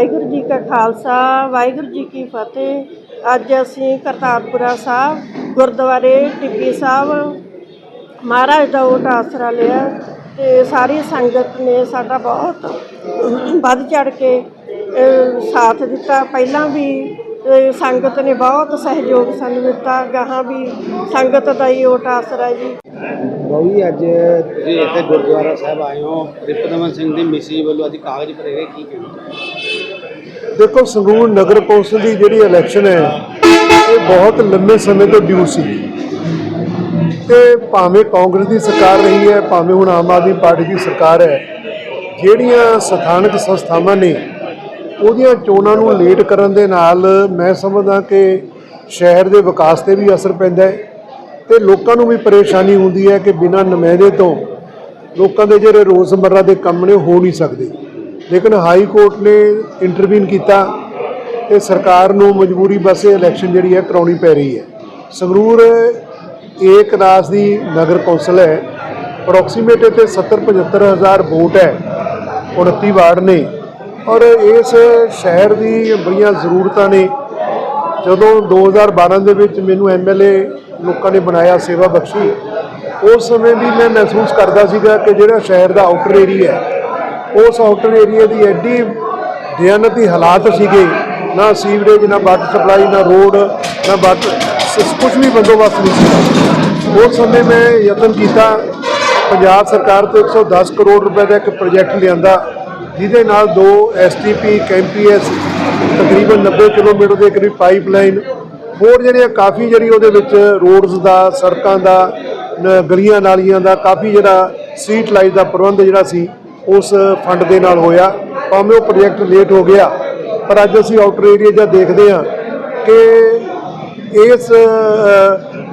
ਵਾਹਿਗੁਰੂ ਜੀ ਕਾ ਖਾਲਸਾ, ਵਾਹਿਗੁਰੂ ਜੀ ਕੀ ਫਤਿਹ। ਅੱਜ ਅਸੀਂ ਕਰਤਾਰਪੁਰਾ ਸਾਹਿਬ, ਗੁਰਦੁਆਰੇ ਟਿੱਬੀ ਸਾਹਿਬ, ਮਹਾਰਾਜ ਦਾ ਓਟ ਆਸਰਾ ਲਿਆ ਤੇ ਸਾਰੀ ਸੰਗਤ ਨੇ ਸਾਡਾ ਬਹੁਤ ਵੱਧ ਚੜ ਕੇ ਸਾਥ ਦਿੱਤਾ। ਪਹਿਲਾਂ ਵੀ ਸੰਗਤ ਨੇ ਬਹੁਤ ਸਹਿਯੋਗ ਸਾਨੂੰ ਦਿੱਤਾ। ਗਾਹਾਂ ਵੀ ਸੰਗਤ ਦਾ ਹੀ ਓਟ ਆਸਰਾ ਜੀ। ਬਾਬੀ ਅੱਜ ਤੁਸੀਂ ਇੱਥੇ ਗੁਰਦੁਆਰਾ ਸਾਹਿਬ ਆਏ ਹੋ। ਰਿਪਦਮਨ ਸਿੰਘ ਦੀ ਮਿਸੀ ਵੱਲੋਂ ਅੱਜ ਕਾਗਜ਼ ਭਰੇ ਗਏ, ਕੀ ਕਹਿਣਾ? ਦੇਖੋ ਸੰਗਰੂਰ ਨਗਰ ਕੌਂਸਲ ਦੀ ਜਿਹੜੀ ਇਲੈਕਸ਼ਨ ਹੈ, ਇਹ ਬਹੁਤ ਲੰਮੇ ਸਮੇਂ ਤੋਂ ਡਿਊ ਸੀ। ਤੇ ਭਾਵੇਂ ਕਾਂਗਰਸ ਦੀ ਸਰਕਾਰ ਰਹੀ ਹੈ, ਭਾਵੇਂ ਹੁਣ ਆਮ ਆਦਮੀ ਪਾਰਟੀ ਦੀ ਸਰਕਾਰ ਹੈ, ਜਿਹੜੀਆਂ ਸਥਾਨਕ ਸੰਸਥਾਵਾਂ ਨੇ, ਉਹਦੀਆਂ ਚੋਣਾਂ ਨੂੰ ਲੇਟ ਕਰਨ ਦੇ ਨਾਲ ਮੈਂ ਸਮਝਦਾ ਕਿ ਸ਼ਹਿਰ ਦੇ ਵਿਕਾਸ ਤੇ ਵੀ ਅਸਰ ਪੈਂਦਾ ਹੈ ਤੇ ਲੋਕਾਂ ਨੂੰ ਵੀ ਪਰੇਸ਼ਾਨੀ ਹੁੰਦੀ ਹੈ ਕਿ ਬਿਨਾਂ ਨੁਮਾਇੰਦੇ ਤੋਂ ਲੋਕਾਂ ਦੇ ਜਿਹੜੇ ਰੋਜ਼ਮਰਰਾ ਦੇ ਕੰਮ ਨੇ, ਉਹ ਹੋ ਨਹੀਂ ਸਕਦੇ। ਲੇਕਿਨ ਹਾਈ ਕੋਰਟ ਨੇ ਇੰਟਰਵੀਨ ਕੀਤਾ। ਤੇ ਸਰਕਾਰ ਨੂੰ ਮਜਬੂਰੀ ਬਸ ਇਹ ਇਲੈਕਸ਼ਨ ਜਿਹੜੀ ਹੈ ਕਰਾਉਣੀ ਪੈ ਰਹੀ ਹੈ। ਸੰਗਰੂਰ ਏਕ ਰਾਜ ਦੀ ਨਗਰ ਕੌਂਸਲ ਹੈ। ਅਪਰੋਕਸੀਮੇਟ ਤੇ 70 75 ਹਜ਼ਾਰ ਵੋਟ ਹੈ। 29 ਵਾਰਡ ਨੇ। ਔਰ ਇਸ ਸ਼ਹਿਰ ਦੀ ਬੜੀਆਂ ਜ਼ਰੂਰਤਾਂ ਨੇ। ਜਦੋਂ 2012 ਦੇ ਵਿੱਚ ਮੈਨੂੰ ਐਮਐਲਏ ਲੋਕਾਂ ਨੇ ਬਣਾਇਆ ਸੇਵਾ ਬਖਸ਼ੀ, ਉਸ ਸਮੇਂ ਵੀ ਮੈਂ ਮਹਿਸੂਸ ਕਰਦਾ ਸੀਗਾ ਕਿ ਜਿਹੜਾ ਸ਼ਹਿਰ ਦਾ ਆਊਟਰ ਏਰੀਆ ਹੈ ਉਸ ਆਊਟਰ ਏਰੀਆ ਦੀ ਐਡੀ ਦਿਆਨਤੀ ਹਾਲਾਤ ਸੀਗੇ, ਨਾ ਸੀਵਰੇਜ ਨਾ ਵਾਟਰ ਸਪਲਾਈ ਨਾ ਰੋਡ ਨਾ ਵਾਟਰ ਕੁਝ ਵੀ ਬੰਦੋਬਸਤ ਨਹੀਂ ਸੀ। ਉਸ ਸਮੇਂ ਮੈਂ ਯਤਨ ਕੀਤਾ, ਪੰਜਾਬ ਸਰਕਾਰ ਤੋਂ 110 ਕਰੋੜ ਰੁਪਏ ਦਾ ਇੱਕ ਪ੍ਰੋਜੈਕਟ ਲਿਆਂਦਾ, ਜਿਹਦੇ ਨਾਲ ਦੋ ਐਸਟੀਪੀ ਕੈਂਪੀਐਸ ਤਕਰੀਬਨ 90 ਕਿਲੋਮੀਟਰ ਦੇ ਕਰੀਬ ਪਾਈਪਲਾਈਨ ਹੋਰ ਜਿਹੜੀਆਂ ਕਾਫੀ ਜਿਹੜੀ ਉਹਦੇ ਵਿੱਚ ਰੋਡਸ ਦਾ, ਸੜਕਾਂ ਦਾ ਗਲੀਆਂ ਨਾਲੀਆਂ ਦਾ, ਕਾਫੀ ਜਿਹੜਾ ਸੀਟ ਲਾਈਟ ਦਾ ਪ੍ਰਬੰਧ ਜਿਹੜਾ ਸੀ ਉਸ ਫੰਡ ਦੇ ਨਾਲ ਹੋਇਆ। ਭਾਵੇਂ ਉਹ ਪ੍ਰੋਜੈਕਟ ਲੇਟ ਹੋ ਗਿਆ ਪਰ ਅੱਜ ਅਸੀਂ ਆਊਟਰ ਏਰੀਆ ਜਾਂ ਦੇਖਦੇ ਹਾਂ ਕਿ ਇਸ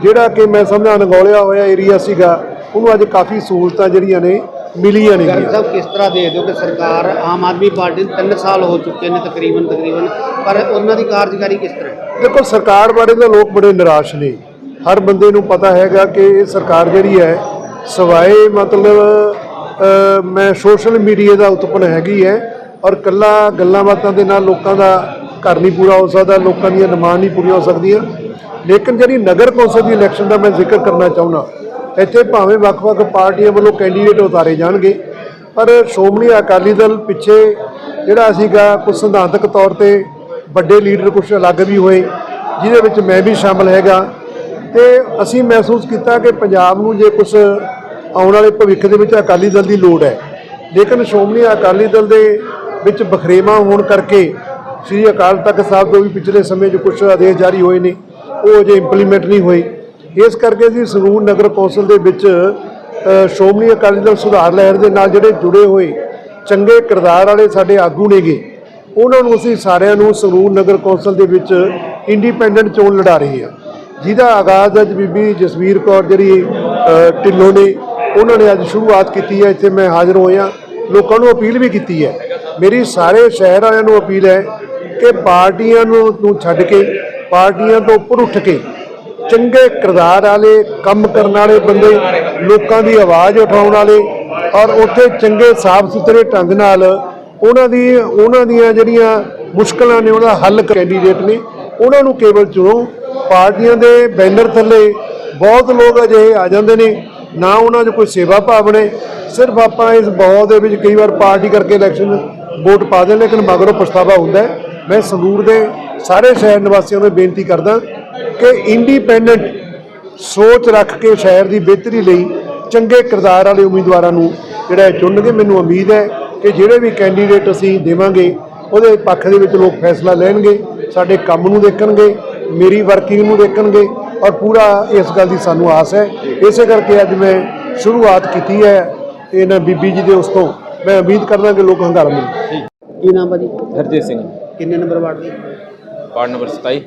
ਜਿਹੜਾ ਕਿ ਮੈਂ ਸਮਝਾਂ ਅਣਗੌਲਿਆ ਹੋਇਆ ਏਰੀਆ ਸੀਗਾ ਉਹਨੂੰ ਅੱਜ ਕਾਫੀ ਸਹੂਲਤਾਂ ਜਿਹੜੀਆਂ ਨੇ ਮਿਲੀਆਂ ਨੇ ਗਰਗ ਸਾਹਿਬ ਕਿਸ ਤਰ੍ਹਾਂ ਦੇਖਦੇ ਹੋ ਕਿ ਸਰਕਾਰ ਆਮ ਆਦਮੀ ਪਾਰਟੀ ਦੇ 3 ਸਾਲ ਹੋ ਚੁੱਕੇ ਨੇ ਤਕਰੀਬਨ ਤਕਰੀਬਨ ਪਰ ਉਹਨਾਂ ਦੀ ਕਾਰਜਕਾਰੀ ਕਿਸ ਤਰ੍ਹਾਂ ਹੈ? ਦੇਖੋ ਸਰਕਾਰ ਬਾਰੇ ਤਾਂ ਲੋਕ ਬੜੇ ਨਿਰਾਸ਼ ਨੇ। ਹਰ ਬੰਦੇ ਨੂੰ ਪਤਾ ਹੈਗਾ ਕਿ ਇਹ ਸਰਕਾਰ ਜਿਹੜੀ ਹੈ ਸਵਾਏ ਮਤਲਬ ਮੈਂ ਸੋਸ਼ਲ ਮੀਡੀਆ ਦਾ ਉਤਪਨ ਹੈਗੀ ਹੈ ਔਰ ਕੱਲਾ ਗੱਲਾਂ ਬਾਤਾਂ ਦੇ ਨਾਲ ਲੋਕਾਂ ਦਾ ਘਰ ਨਹੀਂ ਪੂਰਾ ਹੋ ਸਕਦਾ, ਲੋਕਾਂ ਦੀਆਂ ਡਿਮਾਂਡ ਨਹੀਂ ਪੂਰੀਆਂ ਹੋ ਸਕਦੀਆਂ। ਲੇਕਿਨ ਜਿਹੜੀ ਨਗਰ ਕੌਂਸਲ ਦੀ ਇਲੈਕਸ਼ਨ ਦਾ ਮੈਂ ਜ਼ਿਕਰ ਕਰਨਾ ਚਾਹੁੰਦਾ, ਇੱਥੇ ਭਾਵੇਂ ਵੱਖ-ਵੱਖ ਪਾਰਟੀਆਂ ਵੱਲੋਂ ਕੈਂਡੀਡੇਟ ਉਤਾਰੇ ਜਾਣਗੇ, ਪਰ ਸ਼੍ਰੋਮਣੀ ਅਕਾਲੀ ਦਲ ਪਿੱਛੇ ਜਿਹੜਾ ਸੀਗਾ ਕੁਝ ਸਿਧਾਂਤਕ ਤੌਰ ਤੇ ਵੱਡੇ ਲੀਡਰ ਕੁਝ ਅਲੱਗ ਵੀ ਹੋਏ, ਜਿਹਦੇ ਵਿੱਚ ਮੈਂ ਵੀ ਸ਼ਾਮਲ ਹੈਗਾ। ਤੇ ਅਸੀਂ ਮਹਿਸੂਸ ਕੀਤਾ ਕਿ ਪੰਜਾਬ ਨੂੰ ਜੇ ਕੁਝ ਆਉਣ ਵਾਲੇ ਭਵਿੱਖ ਦੇ ਵਿੱਚ ਅਕਾਲੀ ਦਲ ਦੀ ਲੋੜ ਹੈ। ਲੇਕਿਨ ਸ਼੍ਰੋਮਣੀ ਅਕਾਲੀ ਦਲ ਦੇ ਵਿੱਚ ਬਖਰੇਵਾ ਹੋਣ ਕਰਕੇ ਸ੍ਰੀ ਅਕਾਲ ਤਖਤ ਸਾਹਿਬ ਤੋਂ ਵੀ ਪਿਛਲੇ ਸਮੇਂ 'ਚ ਕੁਝ ਆਦੇਸ਼ ਜਾਰੀ ਹੋਏ ਨੇ, ਉਹ ਅਜੇ ਇੰਪਲੀਮੈਂਟ ਨਹੀਂ ਹੋਏ। ਇਸ ਕਰਕੇ ਅਸੀਂ ਸੰਗਰੂਰ ਨਗਰ ਕੌਂਸਲ ਦੇ ਵਿੱਚ ਸ਼੍ਰੋਮਣੀ ਅਕਾਲੀ ਦਲ ਸੁਧਾਰ ਲਹਿਰ ਦੇ ਨਾਲ ਜਿਹੜੇ ਜੁੜੇ ਹੋਏ ਚੰਗੇ ਕਿਰਦਾਰ ਵਾਲੇ ਸਾਡੇ ਆਗੂ ਨੇਗੇ, ਉਹਨਾਂ ਨੂੰ ਅਸੀਂ ਸਾਰਿਆਂ ਨੂੰ ਸੰਗਰੂਰ ਨਗਰ ਕੌਂਸਲ ਦੇ ਵਿੱਚ ਇੰਡੀਪੈਂਡੈਂਟ ਚੋਣ ਲੜਾ ਰਹੇ ਹਾਂ। ਜਿਹਦਾ ਆਗਾਜ਼ ਅੱਜ ਬੀਬੀ ਜਸਵੀਰ ਕੌਰ, ਜਿਹੜੀ ਢਿੱਲੋਂ ਨੇ ਉਹਨਾਂ ਨੇ ਅੱਜ ਸ਼ੁਰੂਆਤ ਕੀਤੀ ਹੈ, ਇੱਥੇ ਮੈਂ ਹਾਜ਼ਰ ਹੋਇਆ। ਲੋਕਾਂ ਨੂੰ ਅਪੀਲ ਵੀ ਕੀਤੀ ਹੈ। ਮੇਰੀ ਸਾਰੇ ਸ਼ਹਿਰ ਵਾਲਿਆਂ ਨੂੰ ਅਪੀਲ ਹੈ ਕਿ ਪਾਰਟੀਆਂ ਨੂੰ ਨੂੰ ਛੱਡ ਕੇ, ਪਾਰਟੀਆਂ ਤੋਂ ਉੱਪਰ ਉੱਠ ਕੇ ਚੰਗੇ ਕਿਰਦਾਰ ਵਾਲੇ, ਕੰਮ ਕਰਨ ਵਾਲੇ ਬੰਦੇ, ਲੋਕਾਂ ਦੀ ਆਵਾਜ਼ ਉਠਾਉਣ ਵਾਲੇ ਔਰ ਉੱਥੇ ਚੰਗੇ ਸਾਫ਼ ਸੁਥਰੇ ਢੰਗ ਨਾਲ ਉਹਨਾਂ ਦੀ ਉਹਨਾਂ ਦੀਆਂ ਜਿਹੜੀਆਂ ਮੁਸ਼ਕਲਾਂ ਨੇ ਉਹਦਾ ਹੱਲ ਕੈਂਡੀਡੇਟ ਨੇ, ਉਹਨਾਂ ਨੂੰ ਕੇਵਲ ਚੁਣੋ। ਪਾਰਟੀਆਂ ਦੇ ਬੈਨਰ ਥੱਲੇ ਬਹੁਤ ਲੋਕ ਅਜਿਹੇ ਆ ਜਾਂਦੇ ਨੇ ਨਾ ਉਹਨਾਂ 'ਚ ਕੋਈ ਸੇਵਾ ਭਾਵ ਨੇ। ਸਿਰਫ ਆਪਾਂ ਇਸ ਬਹੁਤ ਦੇ ਵਿੱਚ ਕਈ ਵਾਰ ਪਾਰਟੀ ਕਰਕੇ ਇਲੈਕਸ਼ਨ ਵੋਟ ਪਾ ਦੇ ਲੇਕਿਨ ਮਗਰੋਂ ਪਛਤਾਵਾ ਹੁੰਦਾ ਮੈਂ ਸੰਗਰੂਰ ਦੇ ਸਾਰੇ ਸ਼ਹਿਰ ਨਿਵਾਸੀਆਂ ਨੂੰ ਬੇਨਤੀ ਕਰਦਾ ਕਿ ਇੰਡੀਪੈਂਡੈਂਟ ਸੋਚ ਰੱਖ ਕੇ ਸ਼ਹਿਰ ਦੀ ਬਿਹਤਰੀ ਲਈ ਚੰਗੇ ਕਿਰਦਾਰ ਵਾਲੇ ਉਮੀਦਵਾਰਾਂ ਨੂੰ ਜਿਹੜਾ ਚੁਣਨਗੇ, ਮੈਨੂੰ ਉਮੀਦ ਹੈ ਕਿ ਜਿਹੜੇ ਵੀ ਕੈਂਡੀਡੇਟ ਅਸੀਂ ਦੇਵਾਂਗੇ, ਉਹਦੇ ਪੱਖ ਦੇ ਵਿੱਚ ਲੋਕ ਫੈਸਲਾ ਲੈਣਗੇ, ਸਾਡੇ ਕੰਮ ਨੂੰ ਦੇਖਣਗੇ, ਮੇਰੀ ਵਰਕਿੰਗ ਨੂੰ ਦੇਖਣਗੇ ਔਰ ਪੂਰਾ ਇਸ ਗੱਲ ਦੀ ਸਾਨੂੰ ਆਸ ਹੈ। ਇਸੇ ਕਰਕੇ ਅੱਜ ਮੈਂ ਸ਼ੁਰੂਆਤ ਕੀਤੀ ਹੈ ਇਹਨਾਂ ਬੀਬੀ ਜੀ ਦੇ ਉਸ ਤੋਂ। ਮੈਂ ਉਮੀਦ ਕਰਦਾ ਕਿ ਲੋਕ ਹੰਗਾਰਾ ਮਿਲਣ ਕੀ ਨਾਮ ਭਾਜੀ? ਹਰਜੀਤ ਸਿੰਘ। ਕਿੰਨੇ ਨੰਬਰ ਵਾਰਡ ਦੇ? ਵਾਰਡ ਨੰਬਰ 27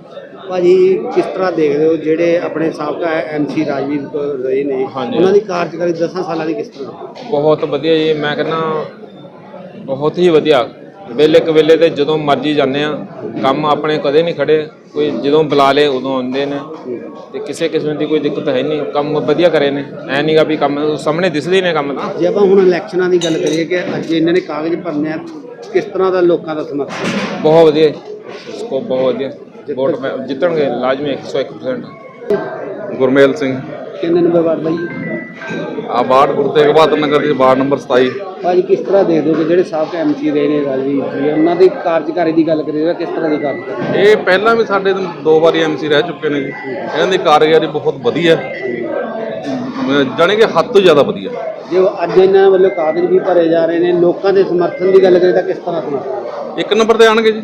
ਭਾਜੀ ਕਿਸ ਤਰ੍ਹਾਂ ਦੇਖਦੇ ਹੋ ਜਿਹੜੇ ਆਪਣੇ ਸਾਬਕਾ ਐਮਸੀ ਰਾਜਵੀਰ ਰਹੇ ਨੇ। ਉਹਨਾਂ ਦੀ ਕਾਰਜਕਾਰੀ 10 ਸਾਲਾਂ ਦੀ ਕਿਸ ਤਰ੍ਹਾਂ? ਬਹੁਤ ਵਧੀਆ ਜੀ ਮੈਂ ਕਹਿੰਦਾ ਬਹੁਤ ਹੀ ਵਧੀਆ। ਵੇਲੇ ਕਵੇਲੇ ਤੇ ਜਦੋਂ ਮਰਜ਼ੀ ਜਾਂਦੇ ਆ ਕੰਮ ਆਪਣੇ ਕਦੇ ਨਹੀਂ ਖੜੇ ਕੋਈ ਜਦੋਂ ਬੁਲਾ ਲੇ ਉਦੋਂ ਆਉਂਦੇ ਨੇ। ਤੇ ਕਿਸੇ ਕਿਸਮ ਦੀ ਕੋਈ ਦਿੱਕਤ ਹੈ ਨਹੀਂ ਕੰਮ ਵਧੀਆ ਕਰੇ ਨੇ। ਐ ਨਹੀਂਗਾ ਵੀ ਕੰਮ ਸਾਹਮਣੇ ਦਿਸਦੇ ਨੇ ਕੰਮ ਤਾਂ। ਜੇ ਆਪਾਂ ਹੁਣ ਇਲੈਕਸ਼ਨਾਂ ਦੀ ਗੱਲ ਕਰੀਏ ਕਿ ਅੱਜ ਇਹਨਾਂ ਨੇ ਕਾਗਜ਼ ਭਰਨੇ ਆ ਕਿਸ ਤਰ੍ਹਾਂ ਦਾ ਲੋਕਾਂ ਦਾ ਸਮਰਥਨ? ਬਹੁਤ ਵਧੀਆ ਸਕੋਪ ਬਹੁਤ ਵਧੀਆ। ਵੋਟ ਮੈਂ- ਜਿੱਤਣਗੇ ਲਾਜ਼ਮੀ 101% ਗੁਰਮੇਲ ਸਿੰਘ। ਕਿੰਨੇ ਨੰਬਰ ਵਾਰਡ ਆ ਵਾਰਡ ਗੁਰੂ ਤੇਗ ਬਹਾਦਰ ਨਗਰ ਦੀ ਵਾਰਡ ਨੰਬਰ 27 ਭਾਜੀ ਕਿਸ ਤਰ੍ਹਾਂ ਦੋ ਕਿ ਜਿਹੜੇ ਸਾਬਕਾ ਐਮਸੀ ਰਹੇ ਨੇ ਰਾਜਵੀਰ ਜੀ? ਉਹਨਾਂ ਦੀ ਕਾਰਜਕਾਰੀ ਦੀ ਗੱਲ ਕਰੀਏ ਤਾਂ ਕਿਸ ਤਰ੍ਹਾਂ ਦੀ ਕਾਰਜਕਾਰੀ ਇਹ ਪਹਿਲਾਂ ਵੀ ਸਾਡੇ ਤੋਂ ਦੋ ਵਾਰੀ ਐਮਸੀ ਰਹਿ ਚੁੱਕੇ ਨੇ ਜੀ। ਇਹਨਾਂ ਦੀ ਕਾਰਗੁਜ਼ਾਰੀ ਬਹੁਤ ਵਧੀਆ। ਜਾਣੀ ਕਿ ਹੱਦ ਤੋਂ ਜ਼ਿਆਦਾ ਵਧੀਆ। ਜੇ ਅੱਜ ਇਹਨਾਂ ਵੱਲੋਂ ਕਾਗਜ਼ ਵੀ ਭਰੇ ਜਾ ਰਹੇ ਨੇ ਲੋਕਾਂ ਦੇ ਸਮਰਥਨ ਦੀ ਗੱਲ ਕਰੀਏ ਤਾਂ ਕਿਸ ਤਰ੍ਹਾਂ ਸਮਰਥਨ ਇੱਕ ਨੰਬਰ ਤੇ ਆਣਗੇ ਜੀ।